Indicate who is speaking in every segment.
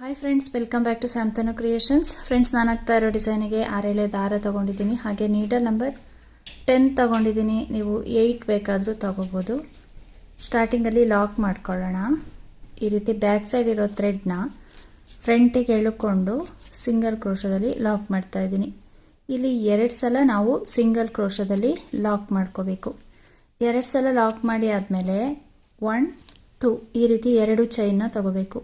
Speaker 1: Hi friends welcome back to Samtanu creations friends ನಾನು ಆಗ್ತಾ ಇರೋ ಡಿಸೈನಿಗೆ ಆರೇಳೆ ದಾರ ತೊಗೊಂಡಿದ್ದೀನಿ. ಹಾಗೆ ನೀಡಲ್ ನಂಬರ್ ಟೆನ್ ತೊಗೊಂಡಿದ್ದೀನಿ. ನೀವು ಏಯ್ಟ್ ಬೇಕಾದರೂ ತೊಗೋಬೋದು. ಸ್ಟಾರ್ಟಿಂಗಲ್ಲಿ ಲಾಕ್ ಮಾಡ್ಕೊಳ್ಳೋಣ. ಈ ರೀತಿ ಬ್ಯಾಕ್ ಸೈಡ್ ಇರೋ ಥ್ರೆಡ್ನ ಫ್ರಂಟಿಗೆ ಎಳ್ಕೊಂಡು ಸಿಂಗಲ್ ಕ್ರೋಶದಲ್ಲಿ ಲಾಕ್ ಮಾಡ್ತಾ ಇದ್ದೀನಿ. ಇಲ್ಲಿ ಎರಡು ಸಲ ನಾವು ಸಿಂಗಲ್ ಕ್ರೋಶದಲ್ಲಿ ಲಾಕ್ ಮಾಡ್ಕೋಬೇಕು. ಎರಡು ಸಲ ಲಾಕ್ ಮಾಡಿ ಆದಮೇಲೆ ಒನ್ ಟು ಈ ರೀತಿ ಎರಡು ಚೈನ್ನ ತಗೋಬೇಕು.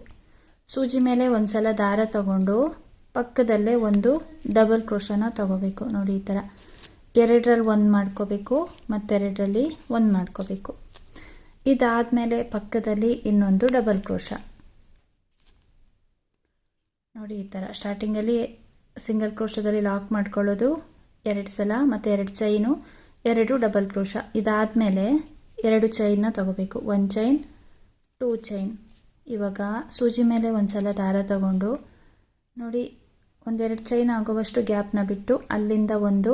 Speaker 1: ಸೂಜಿ ಮೇಲೆ ಒಂದು ಸಲ ದಾರ ತಗೊಂಡು ಪಕ್ಕದಲ್ಲೇ ಒಂದು ಡಬಲ್ ಕ್ರೋಶನ ತಗೋಬೇಕು. ನೋಡಿ ಈ ಥರ ಎರಡರಲ್ಲಿ ಒಂದು ಮಾಡ್ಕೋಬೇಕು, ಮತ್ತೆರಡರಲ್ಲಿ ಒಂದು ಮಾಡ್ಕೋಬೇಕು. ಇದಾದಮೇಲೆ ಪಕ್ಕದಲ್ಲಿ ಇನ್ನೊಂದು ಡಬಲ್ ಕ್ರೋಶ ನೋಡಿ ಈ ಥರ ಸ್ಟಾರ್ಟಿಂಗಲ್ಲಿ ಸಿಂಗಲ್ ಕ್ರೋಶದಲ್ಲಿ ಲಾಕ್ ಮಾಡ್ಕೊಳ್ಳೋದು ಎರಡು ಸಲ, ಮತ್ತು ಎರಡು ಚೈನು ಎರಡು ಡಬಲ್ ಕ್ರೋಶ ಇದಾದಮೇಲೆ ಎರಡು ಚೈನ್ನ ತಗೋಬೇಕು. ಒನ್ ಚೈನ್ ಟೂ ಚೈನ್ ಇವಾಗ ಸೂಜಿ ಮೇಲೆ ಒಂದು ಸಲ ದಾರ ತಗೊಂಡು, ನೋಡಿ, ಒಂದೆರಡು ಚೈನ್ ಆಗುವಷ್ಟು ಗ್ಯಾಪ್ನ ಬಿಟ್ಟು ಅಲ್ಲಿಂದ ಒಂದು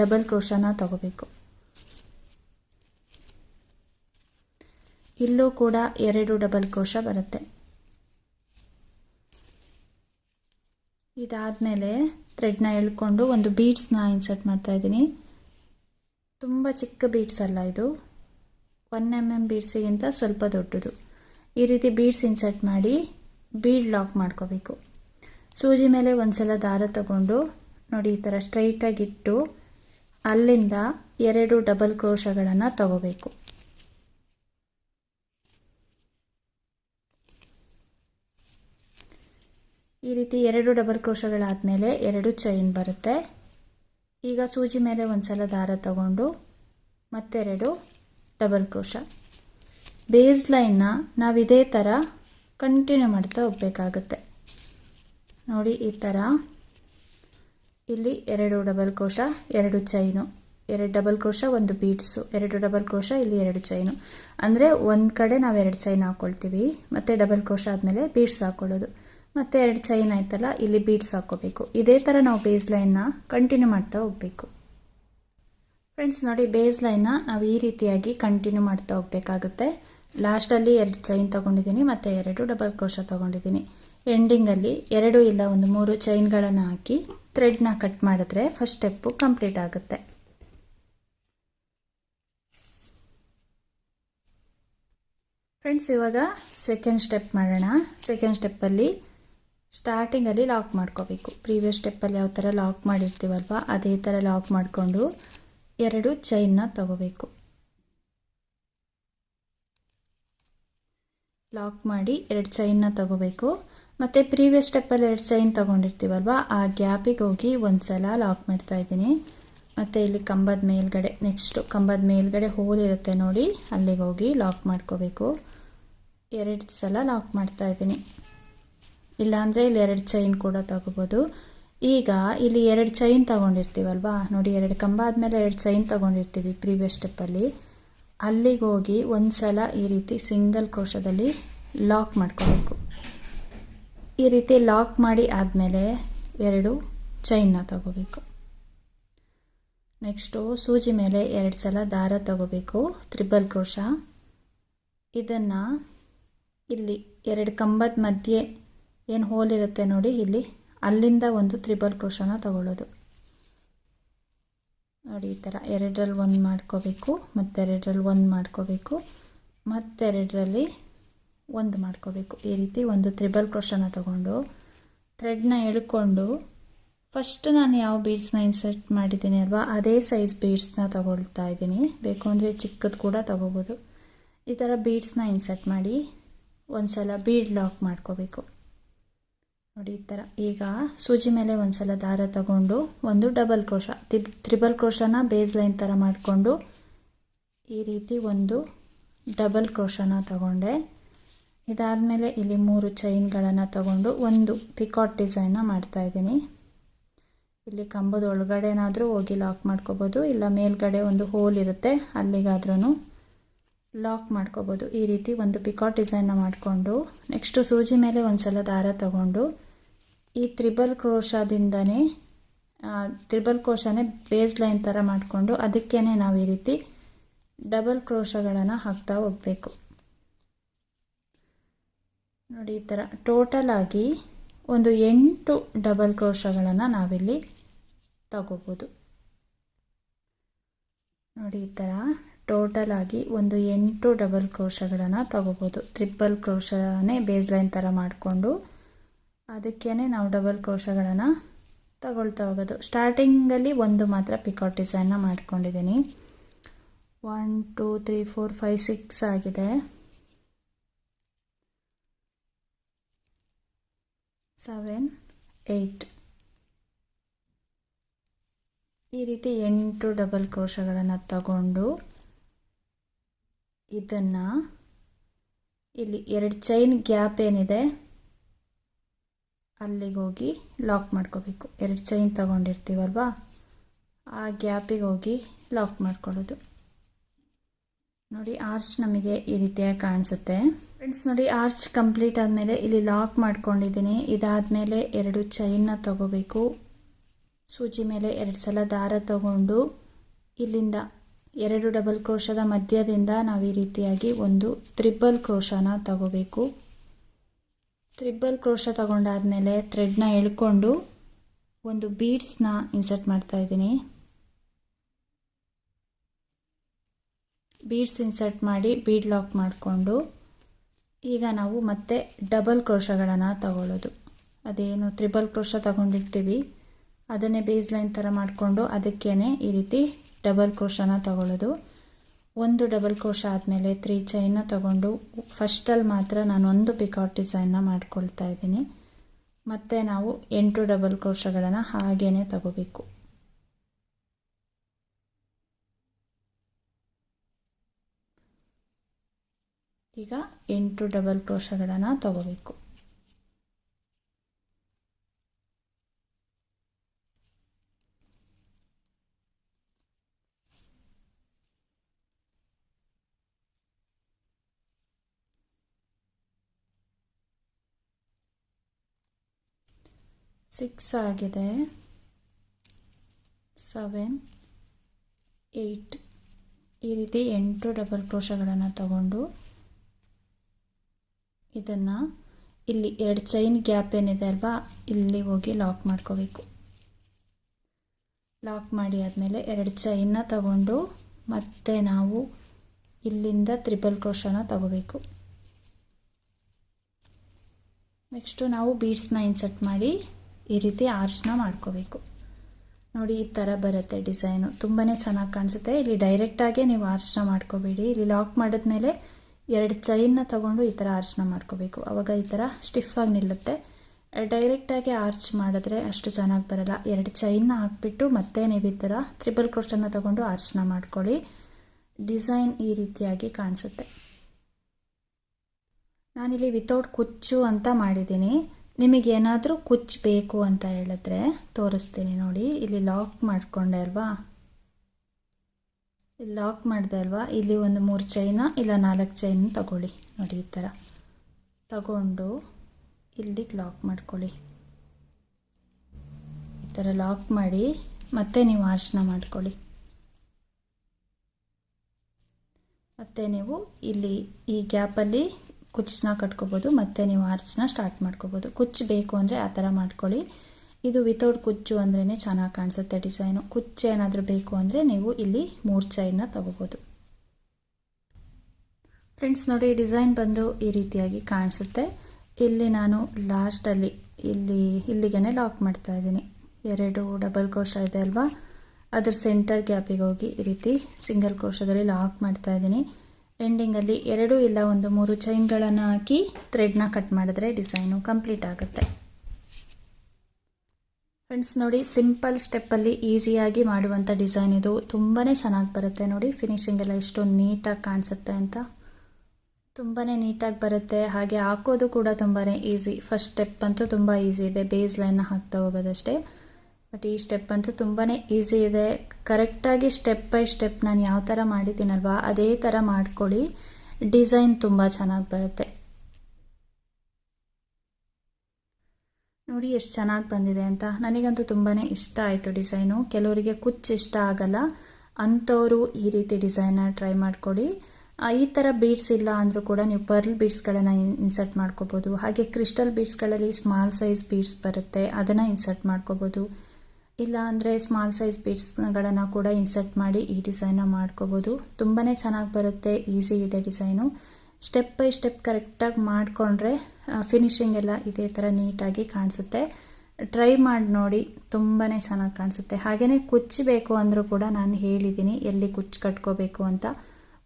Speaker 1: ಡಬಲ್ ಕ್ರೋಶನ ತಗೋಬೇಕು. ಇಲ್ಲೂ ಕೂಡ ಎರಡು ಡಬಲ್ ಕ್ರೋಶ ಬರುತ್ತೆ. ಇದಾದಮೇಲೆ ಥ್ರೆಡ್ನ ಎಳ್ಕೊಂಡು ಒಂದು ಬೀಡ್ಸ್ನ ಇನ್ಸರ್ಟ್ ಮಾಡ್ತಾ ಇದ್ದೀನಿ. ತುಂಬ ಚಿಕ್ಕ ಬೀಡ್ಸ್ ಅಲ್ಲ ಇದು. ಒನ್ ಎಂ ಎಂ ಬೀಡ್ಸಿಗಿಂತ ಸ್ವಲ್ಪ ದೊಡ್ಡದು. ಈ ರೀತಿ ಬೀಡ್ಸ್ ಇನ್ಸರ್ಟ್ ಮಾಡಿ ಬೀಡ್ ಲಾಕ್ ಮಾಡ್ಕೋಬೇಕು. ಸೂಜಿ ಮೇಲೆ ಒಂದು ಸಲ ದಾರ ತಗೊಂಡು ನೋಡಿ ಈ ಥರ ಸ್ಟ್ರೈಟಾಗಿಟ್ಟು ಅಲ್ಲಿಂದ ಎರಡು ಡಬಲ್ ಕ್ರೋಶಗಳನ್ನು ತಗೋಬೇಕು. ಈ ರೀತಿ ಎರಡು ಡಬಲ್ ಕ್ರೋಶಗಳಾದಮೇಲೆ ಎರಡು ಚೈನ್ ಬರುತ್ತೆ. ಈಗ ಸೂಜಿ ಮೇಲೆ ಒಂದು ಸಲ ದಾರ ತಗೊಂಡು ಮತ್ತೆರಡು ಡಬಲ್ ಕ್ರೋಶ. ಬೇಸ್ ಲೈನ್ನ ನಾವು ಇದೇ ಥರ ಕಂಟಿನ್ಯೂ ಮಾಡ್ತಾ ಹೋಗಬೇಕಾಗತ್ತೆ. ನೋಡಿ, ಈ ಥರ. ಇಲ್ಲಿ ಎರಡು ಡಬಲ್ ಕ್ರೋಶ ಎರಡು ಚೈನು. ಎರಡು ಡಬಲ್ ಕ್ರೋಶ ಒಂದು ಬೀಟ್ಸು. ಎರಡು ಡಬಲ್ ಕ್ರೋಶ ಇಲ್ಲಿ ಎರಡು ಚೈನು. ಅಂದರೆ ಒಂದು ಕಡೆ ನಾವು ಎರಡು ಚೈನ್ ಹಾಕ್ಕೊಳ್ತೀವಿ ಮತ್ತು ಡಬಲ್ ಕ್ರೋಶ ಆದಮೇಲೆ ಬೀಟ್ಸ್ ಹಾಕ್ಕೊಳ್ಳೋದು ಮತ್ತು ಎರಡು ಚೈನ್ ಆಯ್ತಲ್ಲ, ಇಲ್ಲಿ ಬೀಟ್ಸ್ ಹಾಕ್ಕೋಬೇಕು. ಇದೇ ಥರ ನಾವು ಬೇಸ್ ಲೈನ್ನ ಕಂಟಿನ್ಯೂ ಮಾಡ್ತಾ ಹೋಗಬೇಕು. ಫ್ರೆಂಡ್ಸ್, ನೋಡಿ ಬೇಸ್ ಲೈನ್ನ ನಾವು ಈ ರೀತಿಯಾಗಿ ಕಂಟಿನ್ಯೂ ಮಾಡ್ತಾ ಹೋಗಬೇಕಾಗುತ್ತೆ. ಲಾಸ್ಟಲ್ಲಿ ಎರಡು ಚೈನ್ ತೊಗೊಂಡಿದ್ದೀನಿ, ಮತ್ತು ಎರಡು ಡಬಲ್ ಕ್ರೋಶ ತೊಗೊಂಡಿದ್ದೀನಿ. ಎಂಡಿಂಗಲ್ಲಿ ಎರಡು ಇಲ್ಲ ಒಂದು ಮೂರು ಚೈನ್ಗಳನ್ನು ಹಾಕಿ ಥ್ರೆಡ್ನ ಕಟ್ ಮಾಡಿದ್ರೆ ಫಸ್ಟ್ ಸ್ಟೆಪ್ಪು ಕಂಪ್ಲೀಟ್ ಆಗುತ್ತೆ. ಫ್ರೆಂಡ್ಸ್ ಇವಾಗ ಸೆಕೆಂಡ್ ಸ್ಟೆಪ್ ಮಾಡೋಣ. ಸೆಕೆಂಡ್ ಸ್ಟೆಪ್ಪಲ್ಲಿ ಸ್ಟಾರ್ಟಿಂಗಲ್ಲಿ ಲಾಕ್ ಮಾಡ್ಕೋಬೇಕು. ಪ್ರೀವಿಯಸ್ ಸ್ಟೆಪ್ಪಲ್ಲಿ ಯಾವ ಥರ ಲಾಕ್ ಮಾಡಿರ್ತೀವಲ್ವ, ಅದೇ ಥರ ಲಾಕ್ ಮಾಡಿಕೊಂಡು ಎರಡು ಚೈನ್ನ ತಗೋಬೇಕು. ಲಾಕ್ ಮಾಡಿ ಎರಡು ಚೈನ್ನ ತಗೋಬೇಕು. ಮತ್ತು ಪ್ರೀವಿಯಸ್ ಸ್ಟೆಪ್ಪಲ್ಲಿ ಎರಡು ಚೈನ್ ತೊಗೊಂಡಿರ್ತೀವಲ್ವ, ಆ ಗ್ಯಾಪಿಗೆ ಹೋಗಿ ಒಂದು ಸಲ ಲಾಕ್ ಮಾಡ್ತಾ ಇದ್ದೀನಿ. ಮತ್ತು ಇಲ್ಲಿ ಕಂಬದ ಮೇಲ್ಗಡೆ ನೆಕ್ಸ್ಟು ಕಂಬದ ಮೇಲ್ಗಡೆ ಹೋಲ್ ಇರುತ್ತೆ ನೋಡಿ, ಅಲ್ಲಿಗೆ ಹೋಗಿ ಲಾಕ್ ಮಾಡ್ಕೋಬೇಕು. ಎರಡು ಸಲ ಲಾಕ್ ಮಾಡ್ತಾ ಇದ್ದೀನಿ. ಇಲ್ಲಾಂದರೆ ಇಲ್ಲಿ ಎರಡು ಚೈನ್ ಕೂಡ ತಗೋಬೋದು. ಈಗ ಇಲ್ಲಿ ಎರಡು ಚೈನ್ ತೊಗೊಂಡಿರ್ತೀವಲ್ವಾ, ನೋಡಿ ಎರಡು ಕಂಬ ಆದಮೇಲೆ ಎರಡು ಚೈನ್ ತೊಗೊಂಡಿರ್ತೀವಿ ಪ್ರೀವಿಯಸ್ ಸ್ಟೆಪ್ಪಲ್ಲಿ ಅಲ್ಲಿಗೆ ಹೋಗಿ ಒಂದು ಸಲ ಈ ರೀತಿ ಸಿಂಗಲ್ ಕ್ರೋಶದಲ್ಲಿ ಲಾಕ್ ಮಾಡ್ಕೋಬೇಕು. ಈ ರೀತಿ ಲಾಕ್ ಮಾಡಿ ಆದಮೇಲೆ ಎರಡು ಚೈನ್ನ ತಗೋಬೇಕು. ನೆಕ್ಸ್ಟು ಸೂಜಿ ಮೇಲೆ ಎರಡು ಸಲ ದಾರ ತಗೋಬೇಕು, ತ್ರಿಬಲ್ ಕ್ರೋಶ ಇದನ್ನು ಇಲ್ಲಿ ಎರಡು ಕಂಬದ ಮಧ್ಯೆ ಏನು ಹೋಲ್ ಇರುತ್ತೆ ನೋಡಿ, ಇಲ್ಲಿ ಅಲ್ಲಿಂದ ಒಂದು ತ್ರಿಬಲ್ ಕ್ರೋಶನ ತಗೊಳ್ಳೋದು. ನೋಡಿ, ಈ ಥರ ಎರಡರಲ್ಲಿ ಒಂದು ಮಾಡ್ಕೋಬೇಕು, ಮತ್ತೆರಡರಲ್ಲಿ ಒಂದು ಮಾಡ್ಕೋಬೇಕು, ಮತ್ತೆರಡರಲ್ಲಿ ಒಂದು ಮಾಡ್ಕೋಬೇಕು. ಈ ರೀತಿ ಒಂದು ತ್ರಿಬಲ್ ಕ್ರೋಶನ ತಗೊಂಡು, ಥ್ರೆಡ್ನ ಎಳ್ಕೊಂಡು, ಫಸ್ಟ್ ನಾನು ಯಾವ ಬೀಡ್ಸ್ನ ಇನ್ಸರ್ಟ್ ಮಾಡಿದ್ದೀನಿ ಅಲ್ವಾ, ಅದೇ ಸೈಜ್ ಬೀಡ್ಸ್ನ ತಗೊಳ್ತಾ ಇದ್ದೀನಿ. ಬೇಕು ಅಂದರೆ ಚಿಕ್ಕದು ಕೂಡ ತಗೋಬೋದು. ಈ ಥರ ಬೀಡ್ಸ್ನ ಇನ್ಸರ್ಟ್ ಮಾಡಿ ಒಂದು ಸಲ ಬೀಡ್ ಲಾಕ್ ಮಾಡ್ಕೋಬೇಕು. ನೋಡಿ ಈ ಥರ ಈಗ ಸೂಜಿ ಮೇಲೆ ಒಂದು ಸಲ ದಾರ ತಗೊಂಡು ಒಂದು ಡಬಲ್ ಕ್ರೋಶ ತಿಬ್ ತ್ರಿಬಲ್ ಕ್ರೋಶನ ಬೇಸ್ ಲೈನ್ ಥರ ಮಾಡಿಕೊಂಡು ಈ ರೀತಿ ಒಂದು ಡಬಲ್ ಕ್ರೋಶನ ತಗೊಂಡೆ. ಇದಾದಮೇಲೆ ಇಲ್ಲಿ ಮೂರು ಚೈನ್ಗಳನ್ನು ತಗೊಂಡು ಒಂದು ಪಿಕಾಟ್ ಡಿಸೈನ್ನ ಮಾಡ್ತಾಯಿದ್ದೀನಿ ಇಲ್ಲಿ ಕಂಬದ ಒಳಗಡೆನಾದರೂ ಹೋಗಿ ಲಾಕ್ ಮಾಡ್ಕೋಬೋದು, ಇಲ್ಲ ಮೇಲ್ಗಡೆ ಒಂದು ಹೋಲ್ ಇರುತ್ತೆ ಅಲ್ಲಿಗಾದ್ರೂ ಲಾಕ್ ಮಾಡ್ಕೋಬೋದು. ಈ ರೀತಿ ಒಂದು ಪಿಕಾಟ್ ಡಿಸೈನ್ನ ಮಾಡಿಕೊಂಡು ನೆಕ್ಸ್ಟು ಸೂಜಿ ಮೇಲೆ ಒಂದು ಸಲ ದಾರ ತಗೊಂಡು, ಈ ತ್ರಿಬಲ್ ಕ್ರೋಶದಿಂದನೇ ತ್ರಿಬಲ್ ಕ್ರೋಶನೇ ಬೇಸ್ ಲೈನ್ ಥರ ಮಾಡಿಕೊಂಡು ಅದಕ್ಕೇ ನಾವು ಈ ರೀತಿ ಡಬಲ್ ಕ್ರೋಶಗಳನ್ನು ಹಾಕ್ತಾ ಹೋಗಬೇಕು. ನೋಡಿ, ಈ ಥರ ಆಗಿ ಒಂದು ಎಂಟು ಡಬಲ್ ಕ್ರೋಶಗಳನ್ನು ನಾವಿಲ್ಲಿ ತಗೋಬೋದು. ನೋಡಿ, ಈ ಥರ ಟೋಟಲ್ ಆಗಿ ಒಂದು ಎಂಟು ಡಬಲ್ ಕ್ರೋಶಗಳನ್ನು ತಗೋಬೋದು. ಟ್ರಿಪ್ಪಲ್ ಕ್ರೋಶನೇ ಬೇಸ್ ಲೈನ್ ಥರ ಮಾಡಿಕೊಂಡು ಅದಕ್ಕೇ ನಾವು ಡಬಲ್ ಕ್ರೋಶಗಳನ್ನು ತಗೊಳ್ತಾ ಹೋಗೋದು. ಸ್ಟಾರ್ಟಿಂಗಲ್ಲಿ ಒಂದು ಮಾತ್ರ ಪಿಕಾಟ್ ಡಿಸೈನ್ನ ಮಾಡ್ಕೊಂಡಿದ್ದೀನಿ. One, two, three, four, five, six ಆಗಿದೆ. Seven, eight. ಈ ರೀತಿ ಎಂಟು ಡಬಲ್ ಕ್ರೋಶಗಳನ್ನು ತಗೊಂಡು ಇದನ್ನು ಇಲ್ಲಿ ಎರಡು ಚೈನ್ ಗ್ಯಾಪ್ ಏನಿದೆ, ಅಲ್ಲಿಗೆ ಹೋಗಿ ಲಾಕ್ ಮಾಡ್ಕೋಬೇಕು. ಎರಡು ಚೈನ್ ತಗೊಂಡಿರ್ತೀವಲ್ವಾ? ಆ ಗ್ಯಾಪಿಗೆ ಹೋಗಿ ಲಾಕ್ ಮಾಡ್ಕೊಳ್ಳೋದು. ನೋಡಿ ಆರ್ಚ್ ನಮಗೆ ಈ ರೀತಿಯಾಗಿ ಕಾಣಿಸುತ್ತೆ. ಫ್ರೆಂಡ್ಸ್ ನೋಡಿ ಆರ್ಚ್ ಕಂಪ್ಲೀಟ್ ಆದಮೇಲೆ ಇಲ್ಲಿ ಲಾಕ್ ಮಾಡ್ಕೊಂಡಿದ್ದೀನಿ. ಇದಾದಮೇಲೆ ಎರಡು ಚೈನ್ನ ತಗೋಬೇಕು. ಸೂಜಿ ಮೇಲೆ ಎರಡು ಸಲ ದಾರ ತಗೊಂಡು ಇಲ್ಲಿಂದ ಎರಡು ಡಬಲ್ ಕ್ರೋಶದ ಮಧ್ಯದಿಂದ ನಾವು ಈ ರೀತಿಯಾಗಿ ಒಂದು ತ್ರಿಬಲ್ ಕ್ರೋಶನ ತಗೋಬೇಕು. ತ್ರಿಬಲ್ ಕ್ರೋಶ ತಗೊಂಡಾದಮೇಲೆ ಥ್ರೆಡ್ನ ಎಳ್ಕೊಂಡು ಒಂದು ಬೀಡ್ಸ್ನ ಇನ್ಸರ್ಟ್ ಮಾಡ್ತಾ ಇದ್ದೀನಿ. ಬೀಡ್ಸ್ ಇನ್ಸರ್ಟ್ ಮಾಡಿ ಬೀಡ್ ಲಾಕ್ ಮಾಡಿಕೊಂಡು ಈಗ ನಾವು ಮತ್ತೆ ಡಬಲ್ ಕ್ರೋಶಗಳನ್ನು ತಗೊಳ್ಳೋದು. ಅದೇನು ತ್ರಿಬಲ್ ಕ್ರೋಶ ತಗೊಂಡಿರ್ತೀವಿ, ಅದನ್ನೇ ಬೇಸ್ ಲೈನ್ ಥರ ಮಾಡಿಕೊಂಡು ಅದಕ್ಕೇ ಈ ರೀತಿ ಡಬಲ್ ಕ್ರೋಶನ ತಗೊಳ್ಳೋದು. ಒಂದು ಡಬಲ್ ಕ್ರೋಶ ಆದಮೇಲೆ ತ್ರೀ ಚೈನ್ನ ತಗೊಂಡು, ಫಸ್ಟಲ್ಲಿ ಮಾತ್ರ ನಾನು ಒಂದು ಪಿಕಾಟ್ ಡಿಸೈನ್ನ ಮಾಡ್ಕೊಳ್ತಾ ಇದ್ದೀನಿ. ಮತ್ತು ನಾವು ಎಂಟು ಡಬಲ್ ಕ್ರೋಶಗಳನ್ನು ಹಾಗೇ ತಗೋಬೇಕು. ಈಗ ಎಂಟು ಡಬಲ್ ಕ್ರೋಶಗಳನ್ನು ತಗೋಬೇಕು. ಸಿಕ್ಸ್ ಆಗಿದೆ. ಸೆವೆನ್ ಏಯ್ಟ್ ಈ ರೀತಿ ಎಂಟು ಡಬಲ್ ಕ್ರೋಶಗಳನ್ನು ತಗೊಂಡು ಇದನ್ನು ಇಲ್ಲಿ ಎರಡು ಚೈನ್ ಗ್ಯಾಪ್ ಏನಿದೆ ಅಲ್ವಾ, ಇಲ್ಲಿ ಹೋಗಿ ಲಾಕ್ ಮಾಡ್ಕೋಬೇಕು. ಲಾಕ್ ಮಾಡಿ ಆದಮೇಲೆ ಎರಡು ಚೈನ್ನ ತಗೊಂಡು ಮತ್ತೆ ನಾವು ಇಲ್ಲಿಂದ ತ್ರಿಬಲ್ ಕ್ರೋಶನ ತಗೋಬೇಕು. ನೆಕ್ಸ್ಟು ನಾವು ಬೀಡ್ಸ್ನ ಇನ್ಸರ್ಟ್ ಮಾಡಿ ಈ ರೀತಿ ಆರ್ಚ್ನ ಮಾಡ್ಕೋಬೇಕು. ನೋಡಿ, ಈ ಥರ ಬರುತ್ತೆ ಡಿಸೈನು. ತುಂಬಾ ಚೆನ್ನಾಗಿ ಕಾಣಿಸುತ್ತೆ. ಇಲ್ಲಿ ಡೈರೆಕ್ಟಾಗೆ ನೀವು ಆರ್ಚ್ನ ಮಾಡ್ಕೋಬೇಡಿ. ಇಲ್ಲಿ ಲಾಕ್ ಮಾಡಿದ್ಮೇಲೆ ಎರಡು ಚೈನ್ನ ತಗೊಂಡು ಈ ಥರ ಆರ್ಚ್ನ ಮಾಡ್ಕೋಬೇಕು. ಆವಾಗ ಈ ಥರ ಸ್ಟಿಫಾಗಿ ನಿಲ್ಲುತ್ತೆ. ಡೈರೆಕ್ಟಾಗಿ ಆರ್ಚ್ ಮಾಡಿದ್ರೆ ಅಷ್ಟು ಚೆನ್ನಾಗಿ ಬರಲ್ಲ. ಎರಡು ಚೈನ್ನ ಹಾಕ್ಬಿಟ್ಟು ಮತ್ತೆ ನೀವು ಈ ಥರ ತ್ರಿಬಲ್ ಕ್ರೋಶನ್ನ ತಗೊಂಡು ಆರ್ಚ್ನ ಮಾಡ್ಕೊಳ್ಳಿ. ಡಿಸೈನ್ ಈ ರೀತಿಯಾಗಿ ಕಾಣಿಸುತ್ತೆ. ನಾನಿಲ್ಲಿ ವಿತೌಟ್ ಕುಚ್ಚು ಅಂತ ಮಾಡಿದ್ದೀನಿ. ನಿಮಗೇನಾದರೂ ಕುಚ್ಚು ಬೇಕು ಅಂತ ಹೇಳಿದ್ರೆ ತೋರಿಸ್ತೀನಿ ನೋಡಿ. ಇಲ್ಲಿ ಲಾಕ್ ಮಾಡಿಕೊಂಡೆ ಅಲ್ವಾ? ಇಲ್ಲಿ ಲಾಕ್ ಮಾಡಿದೆ ಅಲ್ವಾ? ಇಲ್ಲಿ ಒಂದು ಮೂರು ಚೈನ ಇಲ್ಲ ನಾಲ್ಕು ಚೈನ್ ತಗೊಳ್ಳಿ ನೋಡಿ ಈ ಥರ. ತಗೊಂಡು ಇಲ್ಲಿಗೆ ಲಾಕ್ ಮಾಡ್ಕೊಳ್ಳಿ. ಈ ಥರ ಲಾಕ್ ಮಾಡಿ ಮತ್ತೆ ನೀವು ಆರ್ಶನ ಮಾಡ್ಕೊಳ್ಳಿ. ಮತ್ತು ನೀವು ಇಲ್ಲಿ ಈ ಗ್ಯಾಪಲ್ಲಿ ಕುಚ್ಚನ್ನ ಕಟ್ಕೋಬೋದು, ಮತ್ತು ನೀವು ಆರ್ಚನ್ನ ಸ್ಟಾರ್ಟ್ ಮಾಡ್ಕೋಬೋದು. ಕುಚ್ಚು ಬೇಕು ಅಂದರೆ ಆ ಥರ ಮಾಡ್ಕೊಳ್ಳಿ. ಇದು ವಿತೌಟ್ ಕುಚ್ಚು ಅಂದ್ರೇ ಚೆನ್ನಾಗಿ ಕಾಣಿಸುತ್ತೆ ಡಿಸೈನು ಕುಚ್ಚು ಏನಾದರೂ ಬೇಕು ಅಂದರೆ ನೀವು ಇಲ್ಲಿ ಮೂರು ಚೈನ್ನ ತಗೋಬೋದು. ಫ್ರೆಂಡ್ಸ್ ನೋಡಿ ಡಿಸೈನ್ ಬಂದು ಈ ರೀತಿಯಾಗಿ ಕಾಣಿಸುತ್ತೆ. ಇಲ್ಲಿ ನಾನು ಲಾಸ್ಟಲ್ಲಿ ಇಲ್ಲಿ ಇಲ್ಲಿಗೆ ಲಾಕ್ ಮಾಡ್ತಾ ಇದ್ದೀನಿ. ಎರಡು ಡಬಲ್ ಕ್ರೋಶ ಇದೆ ಅಲ್ವಾ? ಅದ್ರ ಸೆಂಟರ್ ಗ್ಯಾಪಿಗೆ ಹೋಗಿ ಈ ರೀತಿ ಸಿಂಗಲ್ ಕ್ರೋಶದಲ್ಲಿ ಲಾಕ್ ಮಾಡ್ತಾ ಇದ್ದೀನಿ. ಎಂಡಿಂಗಲ್ಲಿ ಎರಡು ಇಲ್ಲ ಒಂದು ಮೂರು ಚೈನ್ಗಳನ್ನು ಹಾಕಿ ಥ್ರೆಡ್ನ ಕಟ್ ಮಾಡಿದ್ರೆ ಡಿಸೈನು ಕಂಪ್ಲೀಟ್ ಆಗುತ್ತೆ. ಫ್ರೆಂಡ್ಸ್ ನೋಡಿ ಸಿಂಪಲ್ ಸ್ಟೆಪ್ಪಲ್ಲಿ ಈಸಿಯಾಗಿ ಮಾಡುವಂಥ ಡಿಸೈನ್ ಇದು ತುಂಬಾ ಚೆನ್ನಾಗಿ ಬರುತ್ತೆ. ನೋಡಿ ಫಿನಿಶಿಂಗ್ ಎಲ್ಲ ಎಷ್ಟು ನೀಟಾಗಿ ಕಾಣಿಸುತ್ತೆ ಅಂತ. ತುಂಬಾ ನೀಟಾಗಿ ಬರುತ್ತೆ. ಹಾಗೆ ಹಾಕೋದು ಕೂಡ ತುಂಬಾ ಈಸಿ ಫಸ್ಟ್ ಸ್ಟೆಪ್ ಅಂತೂ ತುಂಬ ಈಸಿ ಇದೆ. ಬೇಸ್ ಲೈನ್ನ ಹಾಕ್ತಾ ಹೋಗೋದಷ್ಟೇ. ಬಟ್ ಈ ಸ್ಟೆಪ್ ಅಂತೂ ತುಂಬಾ ಈಸಿ ಇದೆ. ಕರೆಕ್ಟಾಗಿ ಸ್ಟೆಪ್ ಬೈ ಸ್ಟೆಪ್ ನಾನು ಯಾವ ಥರ ಮಾಡಿದ್ದೀನಲ್ವಾ ಅದೇ ಥರ ಮಾಡ್ಕೊಳ್ಳಿ. ಡಿಸೈನ್ ತುಂಬ ಚೆನ್ನಾಗಿ ಬರುತ್ತೆ. ನೋಡಿ ಎಷ್ಟು ಚೆನ್ನಾಗಿ ಬಂದಿದೆ ಅಂತ. ನನಗಂತೂ ತುಂಬಾ ಇಷ್ಟ ಆಯಿತು ಡಿಸೈನು. ಕೆಲವರಿಗೆ ಕುಚ್ಚು ಇಷ್ಟ ಆಗಲ್ಲ. ಅಂಥವರು ಈ ರೀತಿ ಡಿಸೈನ್ನ ಟ್ರೈ ಮಾಡ್ಕೊಳ್ಳಿ. ಆ, ಈ ಥರ ಬೀಡ್ಸ್ ಇಲ್ಲ ಅಂದರೂ ಕೂಡ ನೀವು ಪರ್ಲ್ ಬೀಡ್ಸ್ಗಳನ್ನು ಇನ್ಸರ್ಟ್ ಮಾಡ್ಕೋಬೋದು. ಹಾಗೆ ಕ್ರಿಸ್ಟಲ್ ಬೀಡ್ಸ್ಗಳಲ್ಲಿ ಸ್ಮಾಲ್ ಸೈಜ್ ಬೀಡ್ಸ್ ಬರುತ್ತೆ. ಅದನ್ನು ಇನ್ಸರ್ಟ್ ಮಾಡ್ಕೋಬೋದು. ಇಲ್ಲ ಅಂದರೆ ಸ್ಮಾಲ್ ಸೈಜ್ ಬೀಡ್ಸ್ಗಳನ್ನು ಕೂಡ ಇನ್ಸರ್ಟ್ ಮಾಡಿ ಈ ಡಿಸೈನ್ನ ಮಾಡ್ಕೋಬೋದು. ತುಂಬಾ ಚೆನ್ನಾಗಿ ಬರುತ್ತೆ ಈಸಿ ಇದೆ ಡಿಸೈನು ಸ್ಟೆಪ್ ಬೈ ಸ್ಟೆಪ್ ಕರೆಕ್ಟಾಗಿ ಮಾಡಿಕೊಂಡ್ರೆ ಫಿನಿಶಿಂಗ್ ಎಲ್ಲ ಇದೇ ಥರ ನೀಟಾಗಿ ಕಾಣಿಸುತ್ತೆ. ಟ್ರೈ ಮಾಡಿ ನೋಡಿ ತುಂಬಾ ಚೆನ್ನಾಗಿ ಕಾಣಿಸುತ್ತೆ. ಹಾಗೆಯೇ ಕುಚ್ಚಬೇಕು ಅಂದರೂ ಕೂಡ ನಾನು ಹೇಳಿದ್ದೀನಿ ಎಲ್ಲಿ ಕುಚ್ಚು ಕಟ್ಕೋಬೇಕು ಅಂತ.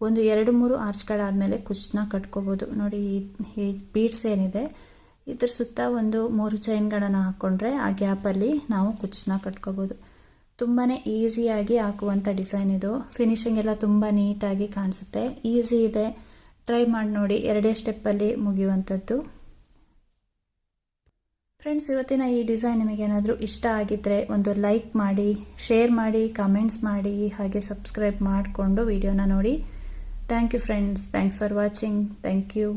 Speaker 1: ಒಂದು ಎರಡು ಮೂರು ಆರ್ಚ್ಗಳಾದಮೇಲೆ ಕುಚ್ಚನ್ನ ಕಟ್ಕೋಬೋದು. ನೋಡಿ, ಈ ಬೀಡ್ಸ್ ಏನಿದೆ. ಇದ್ರ ಸುತ್ತ ಒಂದು ಮೂರು ಚೈನ್ಗಳನ್ನು ಹಾಕ್ಕೊಂಡ್ರೆ ಆ ಗ್ಯಾಪಲ್ಲಿ ನಾವು ಕುಚ್ಚನ್ನ ಕಟ್ಕೋಬೋದು. ತುಂಬಾ ಈಸಿಯಾಗಿ ಹಾಕುವಂಥ ಡಿಸೈನ್ ಇದು. ಫಿನಿಶಿಂಗ್ ಎಲ್ಲ ತುಂಬ ನೀಟಾಗಿ ಕಾಣಿಸುತ್ತೆ. ಈಸಿ ಇದೆ. ಟ್ರೈ ಮಾಡಿ ನೋಡಿ. ಎರಡೇ ಸ್ಟೆಪ್ಪಲ್ಲಿ ಮುಗಿಯುವಂಥದ್ದು ಫ್ರೆಂಡ್ಸ್ ಇವತ್ತಿನ ಈ ಡಿಸೈನ್ ನಿಮಗೇನಾದರೂ ಇಷ್ಟ ಆಗಿದ್ದರೆ ಒಂದು ಲೈಕ್ ಮಾಡಿ ಶೇರ್ ಮಾಡಿ ಕಮೆಂಟ್ಸ್ ಮಾಡಿ, ಹಾಗೆ ಸಬ್ಸ್ಕ್ರೈಬ್ ಮಾಡಿಕೊಂಡು ವಿಡಿಯೋನ ನೋಡಿ. Thank you friends thanks for watching thank you